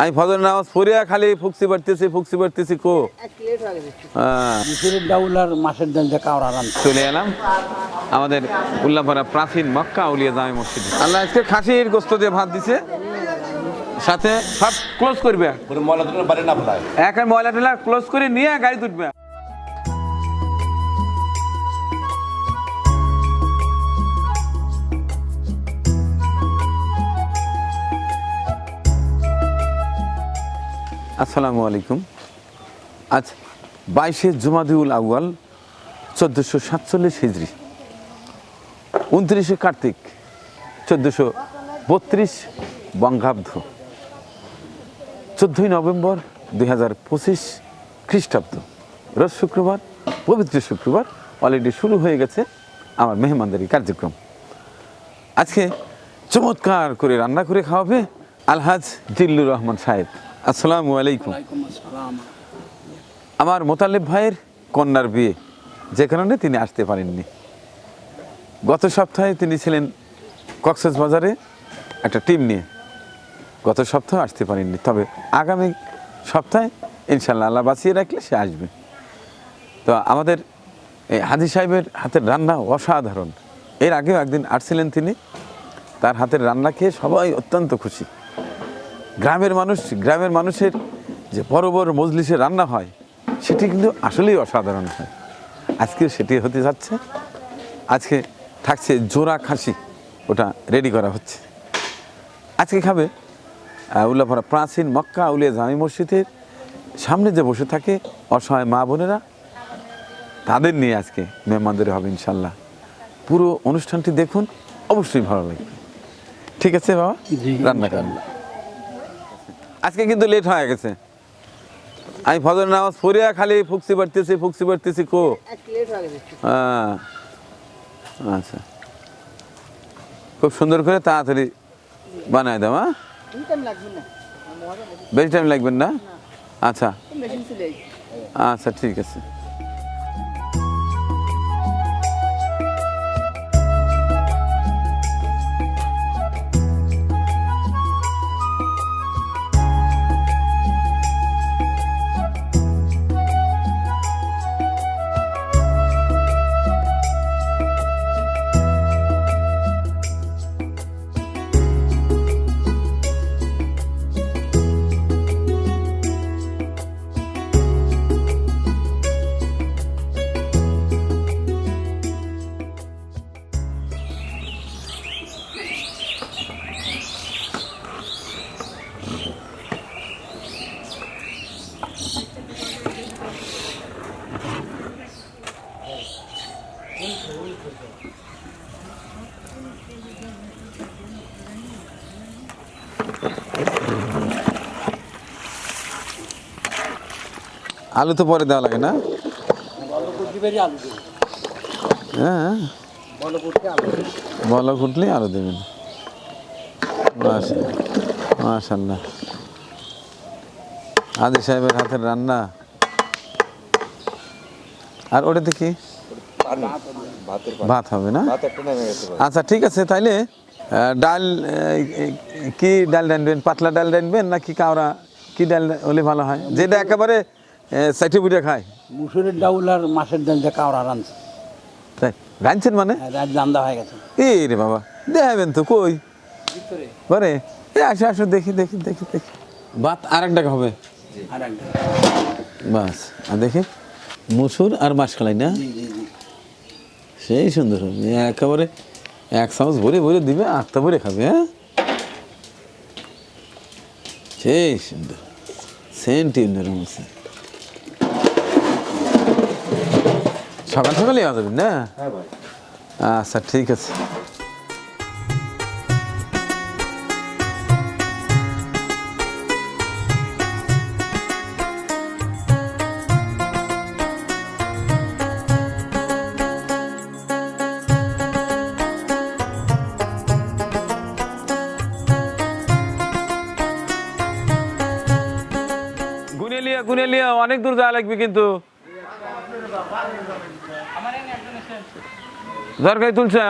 আমি ফজর নামাজ পড়িয়া খালি ফুকসি বাড়তেছি ফুকসি বাড়তেছি কো? হ্যাঁ, মিশরের ডাউল আর মাছের ডাল দিয়ে কাওড়া চলে এলাম। আমাদের উল্লাপাড়া প্রাচীন মক্কা উলিয়া জামে মসজিদ। আল্লাহ আজকে খাসির গোস্ত দিয়ে ভাত দিছে। সাথে সব ক্লোজ করবে। ময়লা টয়লা বাড়ি না ফেলায় এক ময়লা টয়লা ক্লোজ করে নিয়ে গাড়ি তুলবে। আসসালামু আলাইকুম। আজ বাইশে জুমাদিউল আউয়াল, চোদ্দোশো সাতচল্লিশ হিজড়ি উনত্রিশে কার্তিক, চোদ্দোশো বত্রিশ বঙ্গাব্দ। চোদ্দোই নভেম্বর দুই হাজার পঁচিশ খ্রিস্টাব্দ। রোজ শুক্রবার, পবিত্র শুক্রবার, অলরেডি শুরু হয়ে গেছে আমার মেহমানদারি কার্যক্রম। আজকে চমৎকার করে রান্না করে খাওয়াবে আলহাজ জিল্লুর রহমান সাহেব। আসসালামু আলাইকুম। আমার মোতালেব ভাইয়ের কন্যার বিয়ে যে কারণে তিনি আসতে পারেননি। গত সপ্তাহে তিনি ছিলেন কক্সেস বাজারে একটা টিম নিয়ে। গত সপ্তাহে আসতে পারেননি, তবে আগামী সপ্তাহে ইনশাল্লাহ আল্লাহ বাঁচিয়ে রাখলে সে আসবে। তো আমাদের এই হাজি সাহেবের হাতের রান্না অসাধারণ। এর আগেও একদিন আসছিলেন তিনি, তার হাতের রান্না খেয়ে সবাই অত্যন্ত খুশি। গ্রামের মানুষ গ্রামের মানুষের যে বড় বড় মজলিসে রান্না হয় সেটি কিন্তু আসলেই অসাধারণ হয়। আজকে সেটি হতে যাচ্ছে আজকে থাকছে জোড়া খাসি ওটা রেডি করা হচ্ছে। আজকে খাবে উল্লাপাড়া প্রাচীন মক্কা উলিয়া জামি মসজিদের সামনে যে বসে থাকে অসহায় মা বোনেরা তাদের নিয়ে আজকে মেহমানদের হবে ইনশাল্লাহ পুরো অনুষ্ঠানটি দেখুন অবশ্যই ভালো লাগবে। ঠিক আছে বাবা? রান্না করেন। আজকে কিন্তু লেট হয়ে গেছে। আমি ফজর নামাজ পড়িয়া খালি ফুকসি পারতেছি ফুকসি বাড়তেছি কো? হ্যাঁ আচ্ছা। খুব সুন্দর করে তাড়াতাড়ি বানায় দাও হ্যাঁ? বেশি টাইম লাগবেন না? আচ্ছা। আচ্ছা ঠিক আছে। আলু তো পরে দেওয়া লাগে না? হ্যাঁ। বলো করতে আলু দেবেন। মাশাল্লাহ আদি সাহেবের হাতের রান্না। আর ওটাতে কি? ভাত হবে না? ভাত একটা নেমে গেছে। ভাই। আচ্ছা ঠিক আছে তাইলে ডাল কি ডাল রানবেন পাতলা ডাল রানবেন নাকি কাওড়া? কি ডাল হলে ভালো হয়? যেটা একেবারে সাইটে বুড়ে খায়। মুসুরের ডাউল আর মাছের ডাল দিয়ে কাওড়া রান্না তাই? রাঁধছেন মানে? রাত রান্না হয়ে গেছে। এই রে বাবা দেখাবেন তো কই? করে এ আসো আসো দেখি দেখি দেখি দেখি। ভাত আর এক টাকা হবে? আর একটা বাস আর দেখি। মুসুর আর না? জি জি জি। সেই সুন্দর হবে একেবারে এক চামচ ভরে ভরে দিবে আটটা ভরে খাবে হ্যাঁ? সেই সুন্দর। সেন্ট অন্যরকম আছে সকাল সকালে আসা যাবে না? হ্যাঁ আচ্ছা ঠিক আছে। অনেক দূর যাওয়া লাগবে কিন্তু। তুলছে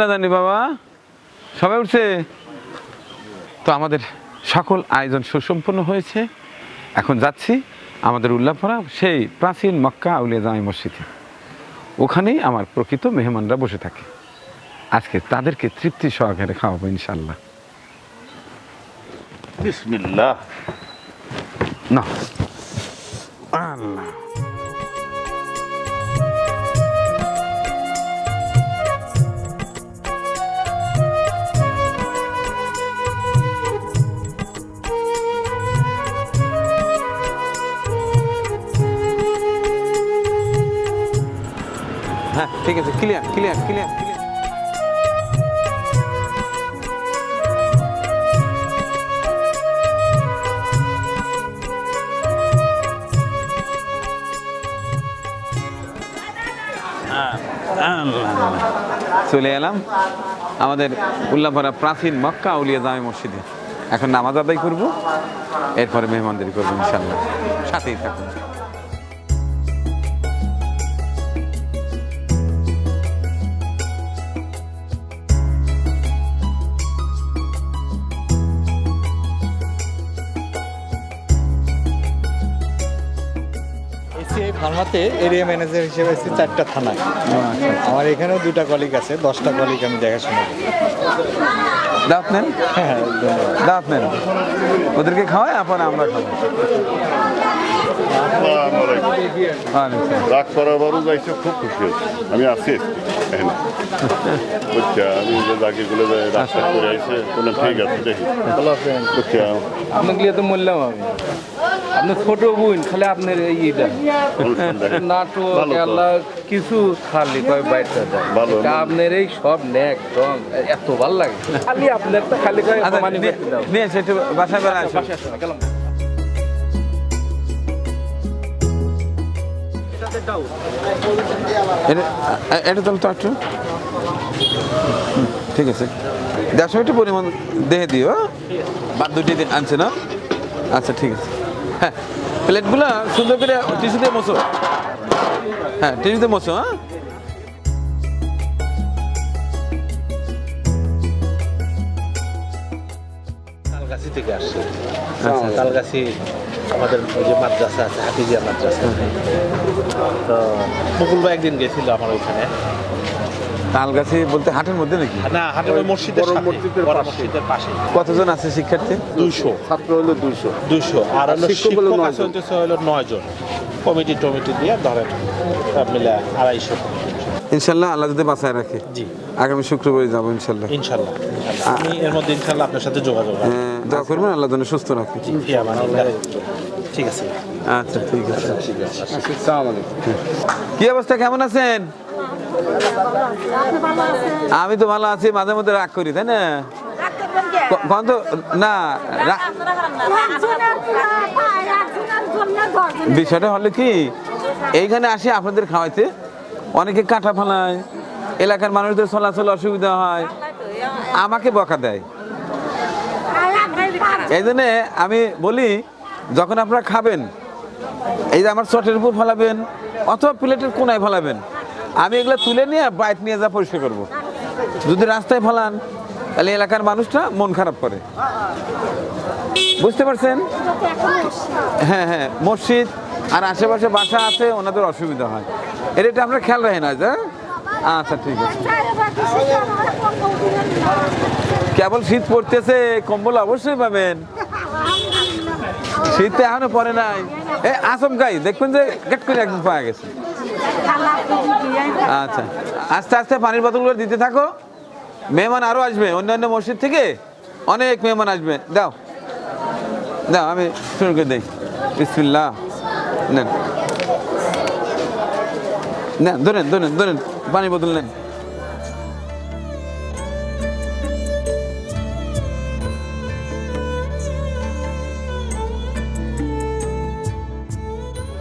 না জানি বাবা। সবাই উঠছে? তো আমাদের সকল আয়োজন সুসম্পন্ন হয়েছে। এখন যাচ্ছি আমাদের উল্লাপড়া, সেই প্রাচীন মক্কা আউলিয়া জামি মসজিদে। ওখানেই আমার প্রকৃত মেহমানরা বসে থাকে। আজকে তাদেরকে তৃপ্তি সহকারে খাওয়াবো ইনশাল্লাহ বিসমিল্লাহ। না। আল্লাহ। হ্যাঁ ঠিক আছে ক্লিয়ার ক্লিয়ার ক্লিয়ার চলে এলাম আমাদের উল্লাপাড়া প্রাচীন মক্কা উলিয়া জামে মসজিদে। এখন নামাজ আদায় করব, এরপরে মেহমানদের করব ইনশাল্লাহ সাথেই থাকুন। এই ফার্মাতে এরিয়া ম্যানেজার হিসেবে এসেছি চারটা থানায়। আমার এখানেও দুটা কলিগ আছে দশটা কলিগ আমি দেখাশোনা করি। দাঁত নেন হ্যাঁ। দাঁত নেন ওদেরকে খাওয়াই আপন আমরা খাব। রাগ করাবারও যাইছে খুব খুশি। আমি আছি বুঝছা আমি যে রাস্তা করে আইছে ঠিক আছে দেখি। ভালো আপনাকে তো আমি। আপনার ছোট বোন খালি আপনার এই ইটা নাটক। আল্লাহ কিছু খালি কয় আপনার এই সব নেক রং এত ভালো লাগে। খালি আপনার তো খালি কয় আচ্ছা নিয়ে- বাসায় বাসায় গেলাম। এটা তাহলে তো একটু ঠিক আছে। দেড়শো একটু পরিমাণ দেহে দিও হ্যাঁ? বাদ দুটি দিন আনছে না? আচ্ছা ঠিক আছে। প্লেটগুলো সুন্দর করে টিস্যুতে মোছো হ্যাঁ টিস্যুতে মোছো হ্যাঁ? তালগাছি থেকে আসছি। আচ্ছা। তালগাছি আমাদের ওই যে মাদ্রাসা আছে হাফিজিয়া মাদ্রাসা। তো মুকুল ভাই একদিন গেছিল আমার ওইখানে। তালগাছি বলতে হাটের মধ্যে নাকি? না হাটের ওই মসজিদের মসজিদের পাশে। কতজন আছে শিক্ষার্থী? দুইশো। ছাত্র হলো দুইশো। দুইশো। আর হলো শিক্ষক আছে হলো নয় জন কমিটি টমিটি দিয়ে ধরেন সব মিলে আড়াইশো। ইনশাল্লাহ আল্লাহ যদি বাঁচায় রাখে। জি। আগামী শুক্রবারে যাব ইনশাল্লাহ। ইনশাল্লাহ। আমি এর মধ্যে ইনশাল্লাহ আপনার সাথে যোগাযোগ রাখব হ্যাঁ, দোয়া করবেন আল্লাহ যেন সুস্থ রাখে। আমানিল্লাহ। ঠিক আছে। আচ্ছা ঠিক আছে। কি অবস্থা কেমন আছেন? আমি তো ভালো আছি, মাঝে মধ্যে রাগ করি, তাই না? ক- না বিষয়টা হলো কি, এইখানে আসি আপনাদের খাওয়াইতে। অনেকে কাঁটা ফালায়, এলাকার মানুষদের চলাচল অসুবিধা হয়, আমাকে বকা দেয়। এই জন্যে আমি বলি, যখন আপনারা খাবেন, এই যে আমার চটের উপর ফেলাবেন, অথবা প্লেটের কোনায় ফেলাবেন আমি এগুলো তুলে নিয়ে বাইক নিয়ে যা পরিষ্কার করব। যদি রাস্তায় ফেলান, তাহলে এলাকার মানুষটা মন খারাপ করে। বুঝতে পারছেন? হ্যাঁ হ্যাঁ মসজিদ আর আশেপাশে বাসা আছে, ওনাদের অসুবিধা হয়। এর এটা আমরা খেয়াল রাখেন আজ হ্যাঁ আচ্ছা ঠিক আছে। কেবল শীত পড়তেছে, কম্বল অবশ্যই পাবেন। শীত এখনও পরে নাই। এ, আচমকাই, দেখবেন যে গেট করে একদম পাওয়া গেছে। আচ্ছা। আস্তে আস্তে পানির বোতলগুলো দিতে থাকো। মেহমান আরও আসবে, অন্যান্য মসজিদ থেকে অনেক মেহমান আসবে। দাও। দাও, আমি শুরু করে দিই। বিসমিল্লাহ। নেন। নেন, ধরেন ধরেন ধরেন। পানি বোতল নেন।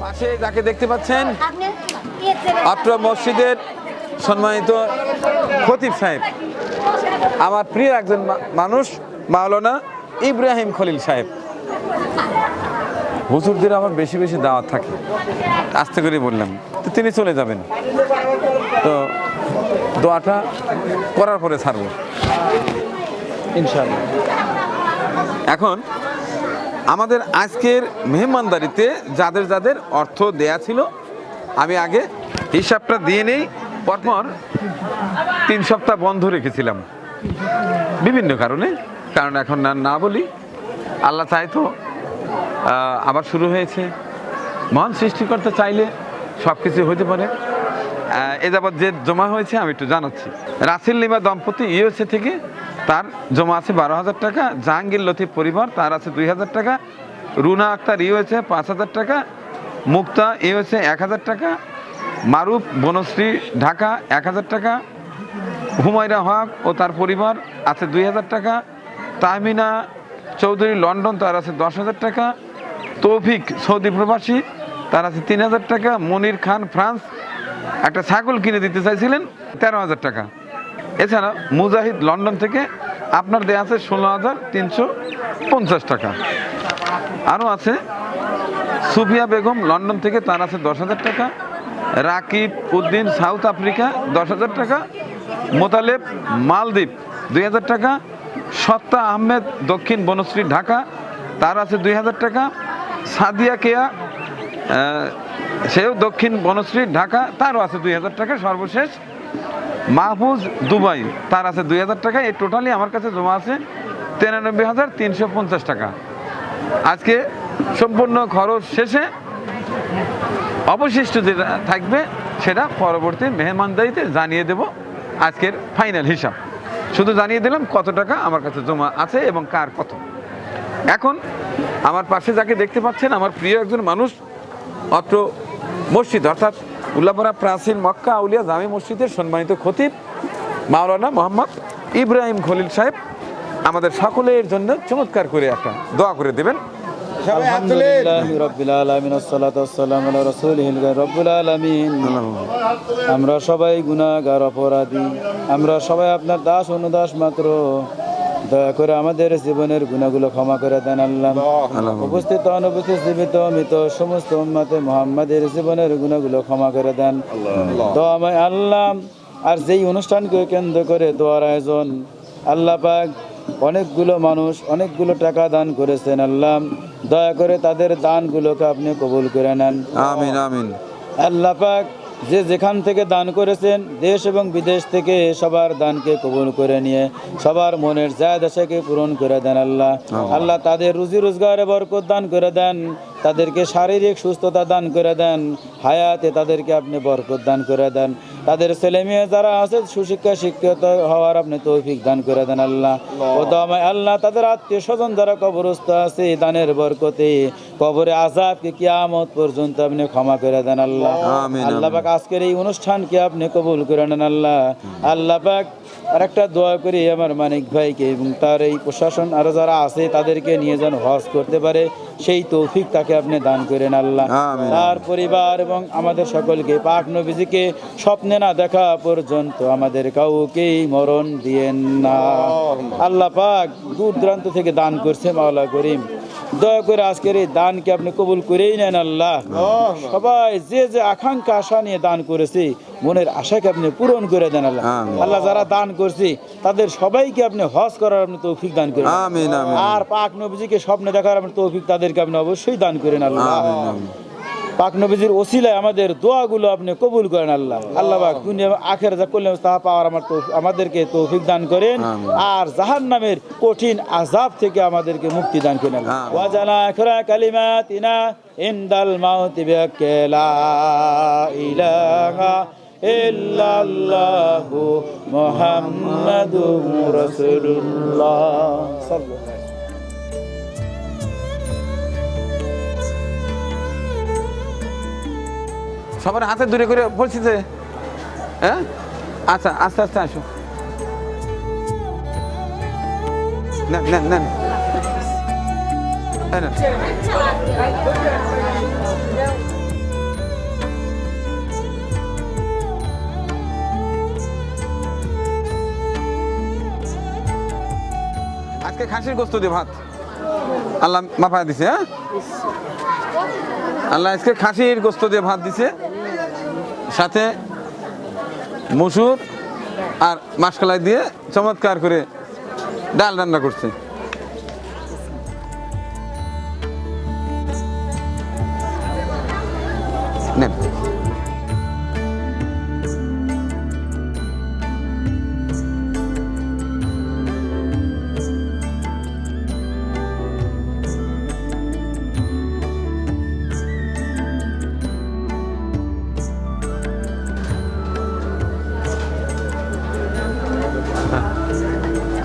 পাশে যাকে দেখতে পাচ্ছেন আত্র মসজিদের সম্মানিত খতিব সাহেব আমার প্রিয় একজন মানুষ মাওলানা ইব্রাহিম খলিল সাহেব। হুজুরদের আমার বেশি বেশি দাওয়াত থাকে। আস্তে করে বললাম তো তিনি চলে যাবেন। তো দোয়াটা করার পরে ছাড়বো। ইনশাল্লাহ এখন আমাদের আজকের মেহমানদারিতে যাদের যাদের অর্থ দেয়া ছিল আমি আগে হিসাবটা দিয়ে নেই, পরপর তিন সপ্তাহ বন্ধ রেখেছিলাম। বিভিন্ন কারণে, কারণ এখন না না বলি, আল্লাহ চাই তো আবার শুরু হয়েছে। মহান সৃষ্টিকর্তা চাইলে সব কিছু হতে পারে। এ যাবৎ যে জমা হয়েছে, আমি একটু জানাচ্ছি। রাসেল লিমা দম্পতি ইউএসএ থেকে তার জমা আছে বারো হাজার টাকা, জাহাঙ্গীর লতিফ পরিবার তার আছে দুই হাজার টাকা, রুনা আক্তার ইউএসএ পাঁচ হাজার টাকা মুক্তা, এ হচ্ছে এক হাজার টাকা। মারুফ, বনশ্রী, ঢাকা, এক হাজার টাকা। হুমায়রা হক ও তার পরিবার আছে দুই হাজার টাকা। তাহমিনা চৌধুরী, লন্ডন, তার আছে দশ হাজার টাকা। তৌফিক সৌদি প্রবাসী, তার আছে তিন হাজার টাকা। মনির খান, ফ্রান্স, একটা ছাগল কিনে দিতে চাইছিলেন, তেরো হাজার টাকা। এছাড়া মুজাহিদ, লন্ডন থেকে আপনার দেয়া আছে ষোলো হাজার তিনশো পঞ্চাশ টাকা। আরও আছে সুফিয়া বেগম লন্ডন থেকে তার আছে দশ হাজার টাকা। রাকিব উদ্দিন, সাউথ আফ্রিকা, দশ হাজার টাকা। মোতালেব, মালদ্বীপ, দুই হাজার টাকা। সত্তা আহমেদ, দক্ষিণ বনশ্রী, ঢাকা, তার আছে দুই হাজার টাকা। সাদিয়া কেয়া সেও দক্ষিণ বনশ্রী, ঢাকা, তারও আছে দুই হাজার টাকা, সর্বশেষ। মাহফুজ দুবাই, তার আছে দুই হাজার টাকা। এই টোটালি আমার কাছে জমা আছে তিরানব্বই হাজার তিনশো পঞ্চাশ টাকা। আজকে সম্পূর্ণ খরচ শেষে অবশিষ্ট যেটা থাকবে, সেটা পরবর্তী মেহমানদারিতে জানিয়ে দেব আজকের ফাইনাল হিসাব। শুধু জানিয়ে দিলাম কত টাকা আমার কাছে জমা আছে এবং কার কত। এখন আমার পাশে যাকে দেখতে পাচ্ছেন, আমার প্রিয় একজন মানুষ, অত্র মসজিদ, অর্থাৎ উল্লাপাড়া প্রাচীন মক্কা আউলিয়া জামি মসজিদের সম্মানিত খতিব মাওলানা মোহাম্মদ ইব্রাহিম খলিল সাহেব, আমাদের সকলের জন্য চমৎকার করে একটা দোয়া করে দেবেন। আমরা সবাই গুনাহগার অপরাধী। আমরা সবাই আপনার দাস অনুদাস মাত্র। দয়া করে আমাদের জীবনের গুণাগুলো ক্ষমা করে দেন আল্লাহ। উপস্থিত অনুপস্থিত জীবিত মৃত সমস্ত উম্মতে মোহাম্মদের জীবনের গুণাগুলো ক্ষমা করে দেন। দোয়াময় আল্লাহ। আর যেই অনুষ্ঠানকে কেন্দ্র করে দোয়ার আয়োজন আল্লাহ পাক অনেকগুলো মানুষ অনেকগুলো টাকা দান করেছেন আল্লাহ দয়া করে তাদের দানগুলোকে আপনি কবুল করে নেন। আমিন আমিন। আল্লাহ পাক যে যেখান থেকে দান করেছেন দেশ এবং বিদেশ থেকে সবার দানকে কবুল করে নিয়ে সবার মনের যায় দশাকে পূরণ করে দেন আল্লাহ। আল্লাহ তাদের রুজি রোজগারে বরকত দান করে দেন। তাদেরকে শারীরিক সুস্থতা দান করে দেন হায়াতে তাদেরকে আপনি বরকত দান করে দেন। তাদের ছেলে মেয়ে যারা আছে সুশিক্ষা শিক্ষিত হওয়ার আপনি তৌফিক দান করে দেন আল্লাহ। ও আল্লাহ তাদের আত্মীয় স্বজন যারা কবরস্থ আছে দানের বরকতে কবরে আজাবকে কিয়ামত পর্যন্ত আপনি ক্ষমা করে দেন আল্লাহ। আল্লাহ। পাক আজকের এই অনুষ্ঠানকে আপনি কবুল করে নেন আল্লাহ। আল্লাহ পাক আর একটা দোয়া করি আমার মানিক ভাইকে এবং তার এই প্রশাসন আরও যারা আছে তাদেরকে নিয়ে যেন হজ করতে পারে সেই তৌফিক তাকে আপনি দান করেন আল্লাহ। তার পরিবার এবং আমাদের সকলকে পাক নবীজিকে স্বপ্নে না দেখা পর্যন্ত আমাদের কাউকেই মরণ দিয়েন না। আল্লাহ। পাক দূর দূরান্ত থেকে দান করছে মাওলা করিম। দয়া করে আজকের এই দানকে আপনি কবুল করেই নেন আল্লাহ। সবাই যে যে আকাঙ্ক্ষা আশা নিয়ে দান করেছি মনের আশাকে আপনি পূরণ করে দেন আল্লাহ। আল্লাহ যারা দান করছি তাদের সবাইকে আপনি হজ করার আপনি তৌফিক দান করেন। আর পাক নবীজিকে স্বপ্নে দেখার আপনি তৌফিক তাদেরকে আপনি অবশ্যই দান করেন আল্লাহ। পাক নবীজির ওসিলায় আমাদের দোয়াগুলো আপনি কবুল করেন আল্লাহ। আল্লাহ পাক দুনিয়া আখের যা করলেন তাহা পাওয়ার আমার আমাদেরকে তৌফিক দান করেন। আর জাহান নামের কঠিন আজাব থেকে আমাদেরকে মুক্তি দান করেন। ওয়াজানা আখরা কালিমাতিনা ইনদাল মাউতি বিআক্কেলা ইলাহা ইল্লাল্লাহু মুহাম্মাদুর রাসূলুল্লাহ। সাল্লাল্লাহু সবার হাতে দূরে করে বলছি যে হ্যাঁ? আচ্ছা আস্তে আস্তে আসো। আজকে খাসির গোস্ত দিয়ে ভাত। আল্লাহ মাফায় দিছে হ্যাঁ? আল্লাহ আজকে খাসির গোস্ত দিয়ে ভাত দিছে। সাথে মসুর আর মাসকলাই দিয়ে চমৎকার করে ডাল রান্না করছে। নেন।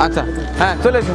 আচ্ছা হ্যাঁ চলে এসো।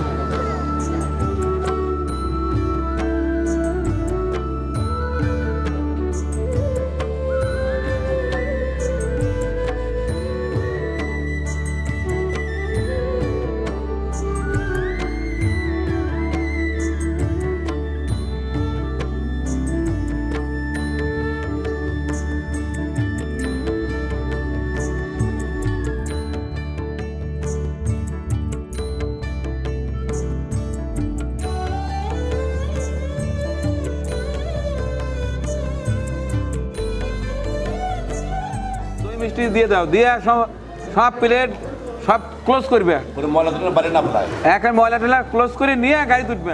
মিষ্টি দিয়ে দাও দিয়ে সব সব প্লেট সব ক্লোজ করবে। ময়লা বাড়ি না এখন ময়লা টয়লা ক্লোজ করে নিয়ে গাড়ি তুলবে